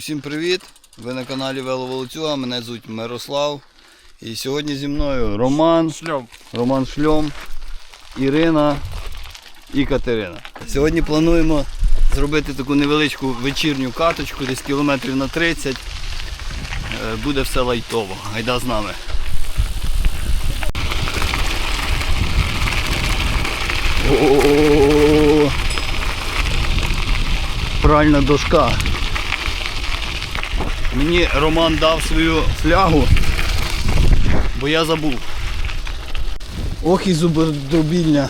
Усім привіт! Ви на каналі Веловолоцюга, мене звуть Мирослав. І сьогодні зі мною Роман, Шльом. Роман Шльом, Ірина і Катерина. Сьогодні плануємо зробити таку невеличку вечірню каточку, десь кілометрів на 30. Е, Буде все лайтово. Гайда з нами. О, Пральна дошка. Мені Роман дав свою флягу, бо я забув. Ох і зубодробільня.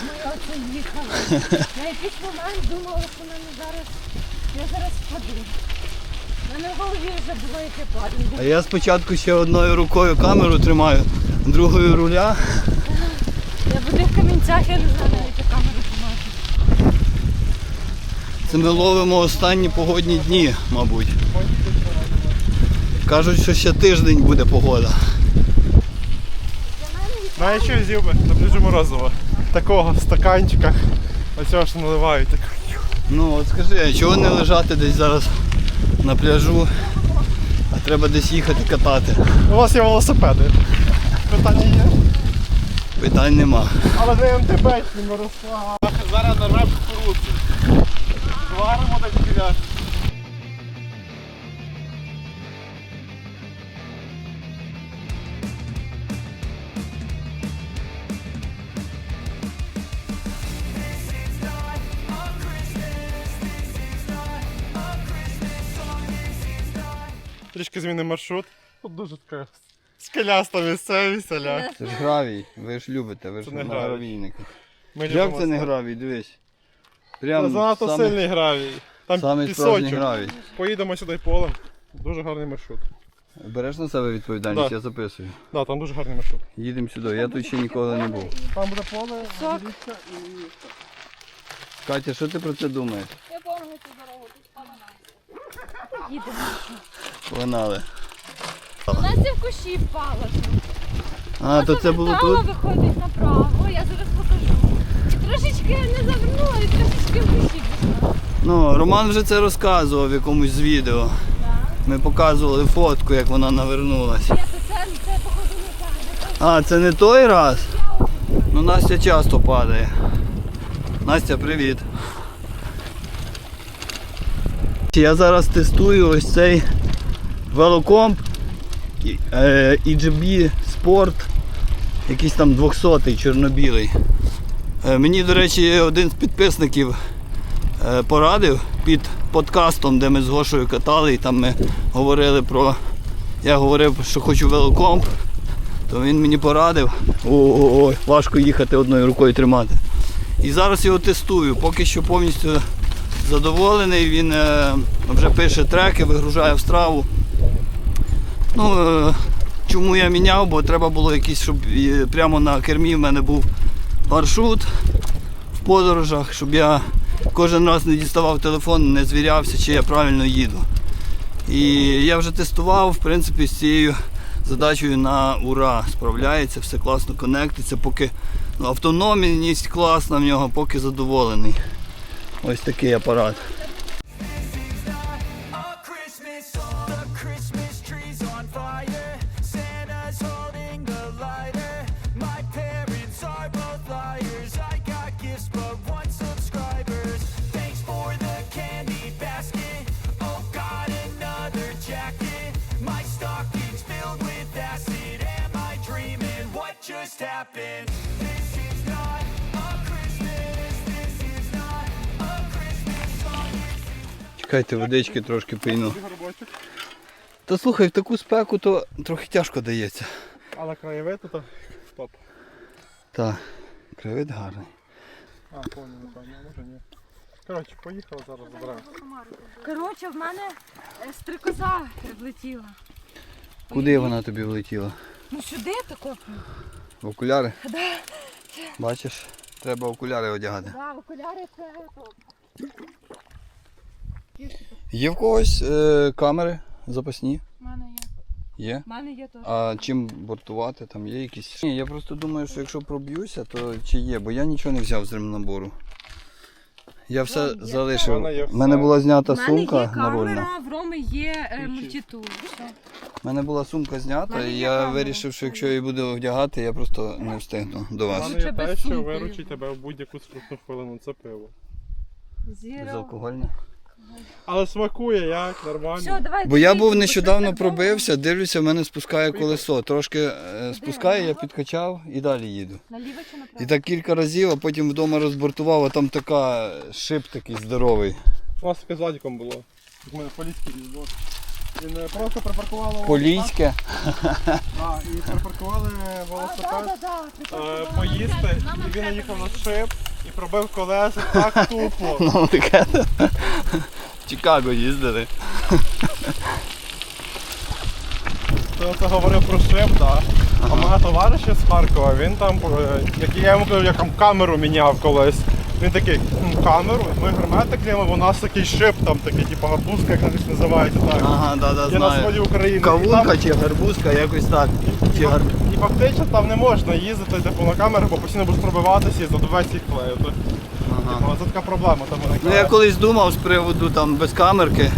На якийсь момент думала, що мене зараз. Я зараз впаду. У мене в голові вже було яке А я спочатку ще одною рукою камеру тримаю, другою руля. Я в камінцях, я не знаю яку камеру тримати. Це ми ловимо останні погодні дні, мабуть. Кажуть, що ще тиждень буде погода. Знаєш, що я з'їв би? Таблюджу морозиво. Такого в стаканчиках. Оцього ж наливають. Так. Ну от скажи, а чого не лежати десь зараз на пляжу, а треба десь їхати катати? У вас є велосипеди. Питання є. Питань нема. Але ви МТБ-чні, Мирослав. Зараз нарвемо кукурудзу. Зваримо так біля. Трішки змінив маршрут. Тут дуже така скеляста місцевість, селя. Це ж гравій, ви ж любите, ви ж Це не на гравій. гравійниках. Ми Як любимо це не це. гравій, дивись. Це занадто саме- сильний гравій. Там Самий справжній пісочок. гравій. Поїдемо сюди полем. Дуже гарний маршрут. Береш на себе відповідальність, Да. я записую. Да, там дуже гарний маршрут. Їдемо сюди, я тут ще ніколи не був. Там буде поле, річка і. Катя, що ти про це думаєш? Я пам'ятаю цю дорогу, тут Їдемо. Погнали. Настя в кущі впала. А, то це було тут? виходить направо, я зараз покажу. Трошечки не завернула і трошечки в кущі пішла. Ну, Роман вже це розказував в якомусь з відео. Ми показували фотку, як вона навернулася. Я то це, це походу не так. А, це не той раз? Ну Настя часто падає. Настя, привіт. Я зараз тестую ось цей велокомп е, EGB Sport, якийсь там 200-й чорно-білий. Е, Мені, до речі, один з підписників е, порадив під подкастом, де ми з Гошою катали, і там ми говорили про. Я говорив, що хочу велокомп, то він мені порадив. Ой, важко їхати одною рукою тримати. І зараз його тестую. Поки що повністю задоволений. Він е, вже пише треки, вигружає в страву. Ну, е, чому я міняв, бо треба було якийсь, щоб е, прямо на кермі в мене був маршрут в подорожах, щоб я кожен раз не діставав телефон, не звірявся, чи я правильно їду. І я вже тестував, в принципі, з цією задачею на ура справляється, все класно конектиться, поки ну, автономність класна в нього, поки задоволений. Ось такий апарат. Just happened? This is not a Christmas. This is not a Christmas song. Чекайте, водички трошки пийну. Горбочок. Та слухай, в таку спеку то трохи тяжко дається. Але краєвид тут топ. Так, кривид гарний. А, повні, напевно, може ні. Коротше, поїхали зараз забираємо. Коротше, в мене е, стрикоза влетіла. Куди вона тобі влетіла? Ну сюди тако. Окуляри? Бачиш, треба окуляри одягати. Да, окуляри це. Є в когось е, камери запасні? У мене є. Є? У мене є теж. А чим бортувати? Там є якісь. Ні, я просто думаю, що якщо проб'юся, то чи є, бо я нічого не взяв з ремнабору. Я все Ром, залишив. У мене була знята мене сумка нарольна. в Роми є е, мультитул. У мене була сумка знята, і я камера. вирішив, що якщо я її буду вдягати, я просто не встигну до вас. мене є те, що виручить тебе в будь-яку скрутну хвилину. Це пиво. Зіро. Безалкогольне. Але смакує як, нормально. Все, давай. Бо я був нещодавно пробився, дивлюся, в мене спускає колесо. Трошки е, спускає, я підкачав і далі їду. Наліво чи направо? І так кілька разів, а потім вдома розбортував, а там така шип такий здоровий. У нас таке з Владиком було. У мене поліський різдво. Він е, просто припаркували Поліське. А, і припаркували велосипед е, поїсти, і він наїхав на шип і пробив колеса так тупо. Ну таке. В Чикаго їздили. Ти це говорив про шип, так. А мене товариш з Харкова, він там, е, як я йому кажу, я там камеру міняв колись. Він такий, камеру, ми герметик клеїмо, у нас такий шип, там такий, типу гарбузка, як навіть називається так. Ага, да, да, на сході знаю. України. І Кавунка там- чи гарбузка, якось так. Чи гар... І фактично там не можна їздити типу, на камеру, бо постійно будеш пробиватися і задуватися їх клеїти. Ага. Типу, це така проблема там Ну виникає. я колись думав з приводу там без камерки,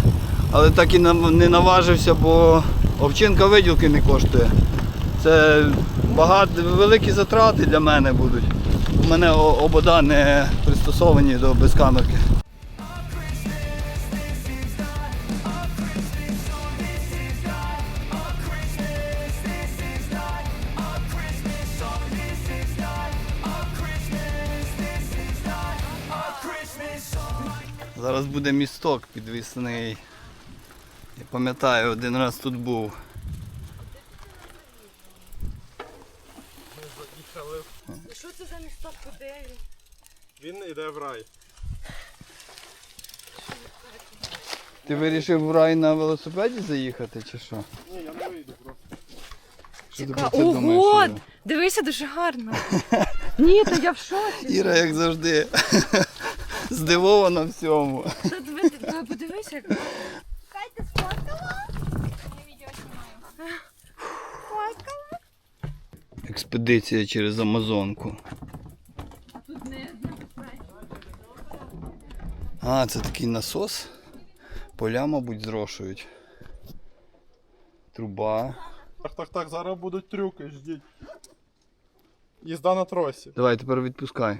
але так і не наважився, бо овчинка виділки не коштує. Це багато великі затрати для мене будуть. У мене о- обода не пристосовані до безкамерки. Зараз буде місток підвісний. Я пам'ятаю, один раз тут був. Що це за місто куди? Йде в рай. Ти вирішив в рай на велосипеді заїхати чи що? Ні, я не вийду просто. Що ти про це думаєш? Ого! Іра? Дивися, дуже гарно. Ні, то я в шоці. Іра, як завжди, здивована всьому. Та диви- та Подивися, як Експедиція через Амазонку. тут не небезпечно. А, це такий насос. Поля, мабуть, зрошують. Труба. Так, так, так, зараз будуть трюки, ждіть. Їзда на тросі. Давай тепер відпускай.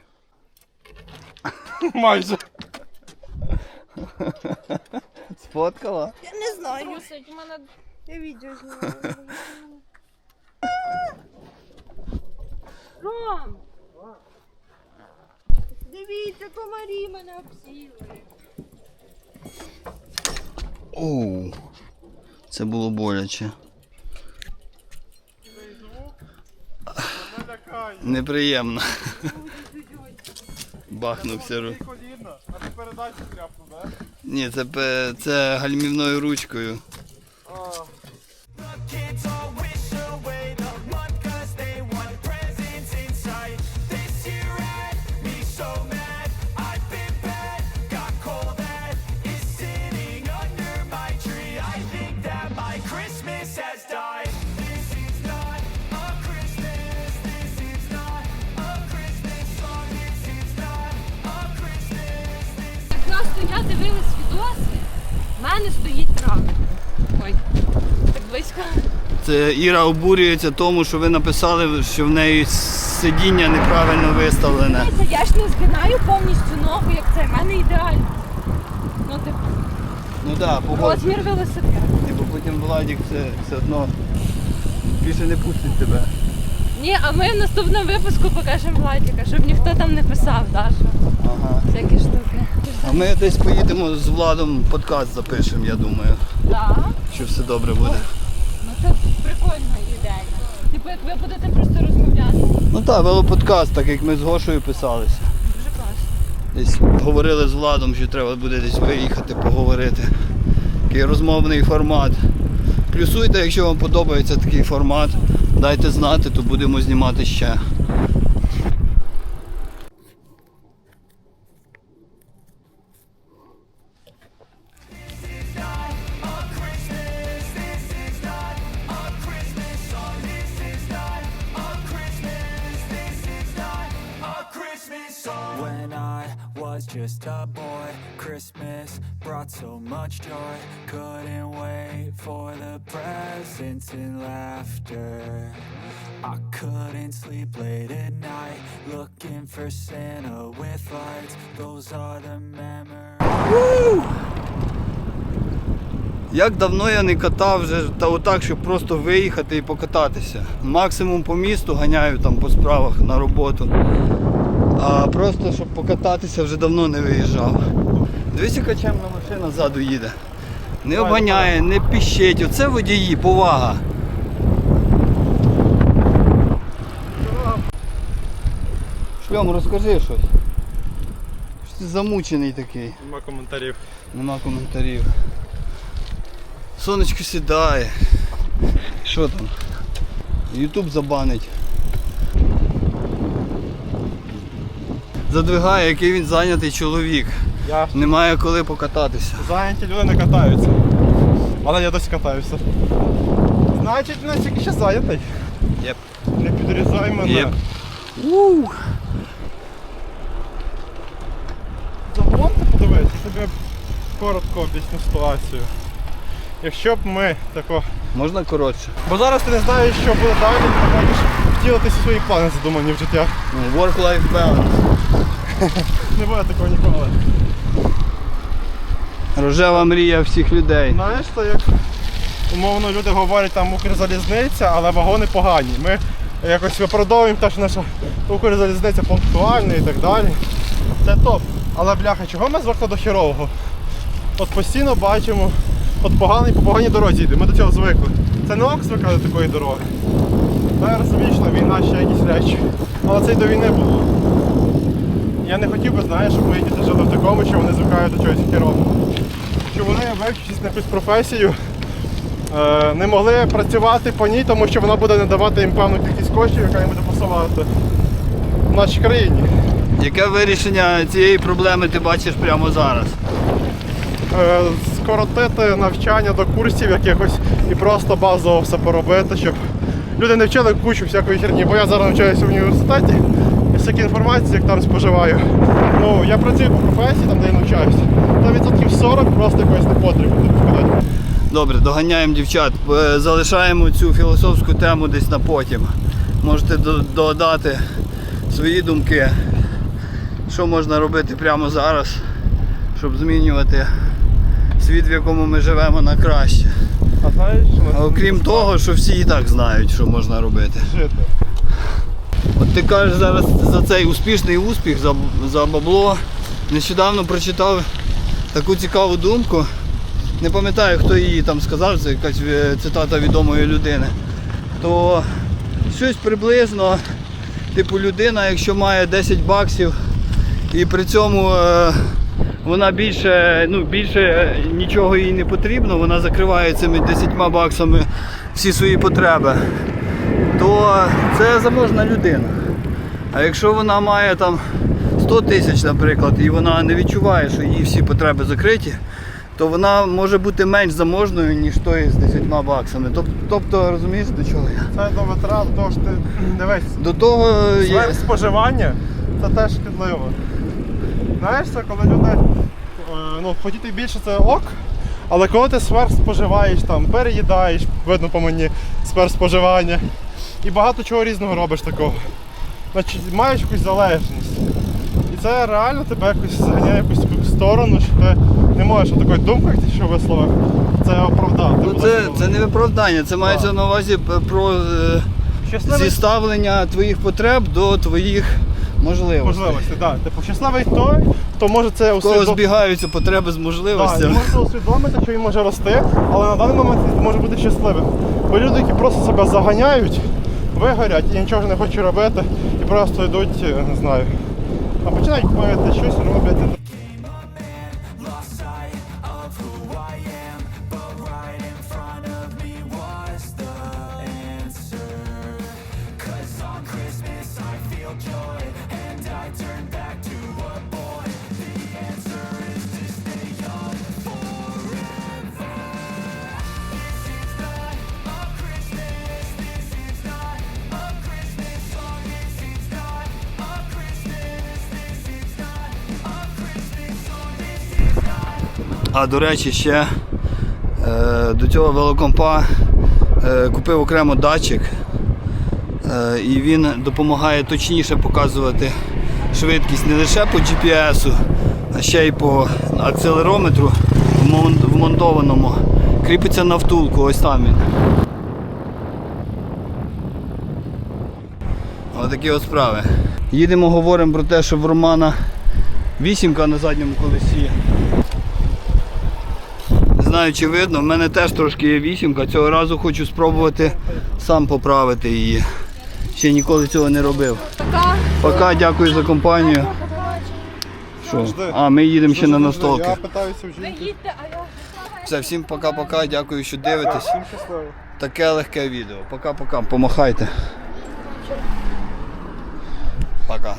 Майже. Сфоткала? Я не знаю. Мусить, в мене я відео знімаю. Ром! Дивіться, комарі мене обсіли. Оу. Це було боляче. Неприємно. Бахнувся. ру- Ти коліна, а ти передачу тряпну, да? Ні, це, це гальмівною ручкою. Іра обурюється тому, що ви написали, що в неї сидіння неправильно виставлене. Це я ж не згинаю повністю ногу, як це. В мене ідеально. Ну, типу, Ну так, да, розмір велосипеда. Бо потім Владік все, все одно більше не пустить тебе. Ні, а ми в наступному випуску покажемо Владіка, щоб ніхто там не писав, да, що Ага. всякі штуки. А ми десь поїдемо з Владом подкаст запишемо, я думаю, Так. що все добре буде. Це прикольна ідея. Типу, як ви будете просто розмовляти, Ну так, велоподкаст, так як ми з Гошою писалися. дуже класно. Десь говорили з Владом, що треба буде десь виїхати, поговорити. Такий розмовний формат. Плюсуйте, якщо вам подобається такий формат, дайте знати, то будемо знімати ще. Song. When I was just a boy, Christmas brought so much joy. Couldn't wait for the presents and laughter. I couldn't sleep late at night, looking for Santa with lights. Those are the memories. Як давно я не катав вже та отак, щоб просто виїхати і покататися. Максимум по місту ганяю там по справах на роботу. А просто щоб покататися вже давно не виїжджав. Дивись, яка чемна машина ззаду їде. Не обганяє, не піщить. Оце водії, повага. Шльом, розкажи щось. Що ти замучений такий. Нема коментарів. Нема коментарів. Сонечко сідає. Що там? Ютуб забанить. Задвигає, який він зайнятий чоловік. Я Немає коли покататися. зайняті люди не катаються. Але я досі катаюся. Значить, не тільки ще зайнятий. Єп. Не підрізай мене. Єп. У. Загалом ти подивись, собі коротко об'ясню ситуацію. Якщо б ми тако. Можна коротше? Бо зараз ти не знаєш, що буде далі, ти можеш втілитися свої плани задумані в життя. Work-life balance. Не буде такого ніколи. Рожева мрія всіх людей. Знаєш, це як умовно люди говорять там Укрзалізниця, але вагони погані. Ми якось виправдовуємо те, що наша Укрзалізниця пунктуальна і так далі. Це топ. Але бляха, чого ми звикли до херового? От постійно бачимо, от поганий по поганій дорозі йде, ми до цього звикли. Це не ок звикати до такої дороги. Ну, я розумію, що війна ще якісь речі. Але це й до війни було. Я не хотів би, знаєш, щоб мої діти жили в такому, що вони звикають до чогось херового. Що вони, вивчитись на якусь професію, е, не могли працювати по ній, тому що вона буде не давати їм певну кількість коштів, яка їм буде пасувати в нашій країні. Яке вирішення цієї проблеми ти бачиш прямо зараз? Е, скоротити навчання до курсів якихось і просто базово все поробити, щоб люди не вчили кучу всякої херні. Бо я зараз навчаюся в університеті всякі інформації, як там споживаю. Ну, я працюю по професії, там де я навчаюся. Та відсотків 40 просто якось не потрібно. Добре, доганяємо дівчат. Е, Залишаємо цю філософську тему десь на потім. Можете додати свої думки, що можна робити прямо зараз, щоб змінювати світ, в якому ми живемо на краще. А знаєш, окрім того, що всі і так знають, що можна робити. жити. От ти кажеш зараз за цей успішний успіх, за, за бабло. Нещодавно прочитав таку цікаву думку. Не пам'ятаю, хто її там сказав, це якась е, цитата відомої людини. То щось приблизно, типу людина, якщо має 10 баксів і при цьому е, вона більше, ну, більше е, нічого їй не потрібно, вона закриває цими 10 баксами всі свої потреби то це заможна людина. А якщо вона має там 100 тисяч, наприклад, і вона не відчуває, що її всі потреби закриті, то вона може бути менш заможною, ніж той з 10 баксами. Тоб- Тобто, розумієш, до чого я? Це до витрат, до того що ти дивись. До того є. Споживання це теж шкідливо. Знаєш, це коли люди е, ну, хотіти більше це ок, але коли ти сверх споживаєш, там, переїдаєш, видно по мені сверх споживання, і багато чого різного робиш такого. Значить, маєш якусь залежність. І це реально тебе якось заганяє якусь таку сторону, що ти не можеш як ти що висловив, це оправдати. Ну, це, це не виправдання, це мається на увазі про е, Щасливий зіставлення твоїх потреб до твоїх можливостей. можливості, так. Типу, щасливий той, хто може це У кого збігаються потреби з Так, можливостями. він може усвідомити, що він може рости, але на даний момент він може бути щасливим. Бо люди, які просто себе заганяють, вигорять і нічого не хочуть робити, і просто йдуть, е, не знаю, а починають пити, щось роблять. А до речі, ще е, до цього велокомпа е, купив окремо датчик. Е, і він допомагає точніше показувати швидкість не лише по GPS, а ще й по акселерометру вмонтованому. Кріпиться на втулку, ось там він. Отакі от справи. Їдемо, говоримо про те, що в Романа вісімка на задньому колесі. Не знаю, чи видно, в мене теж трошки є вісімка. Цього разу хочу спробувати сам поправити її. Ще ніколи цього не робив. Така. Пока, дякую за компанію. Що? А, ми їдемо ще на Я настолки. питаюся в жінки. Все, всім пока-пока, дякую, що дивитесь. Таке легке відео. Пока-пока, помахайте. Пока.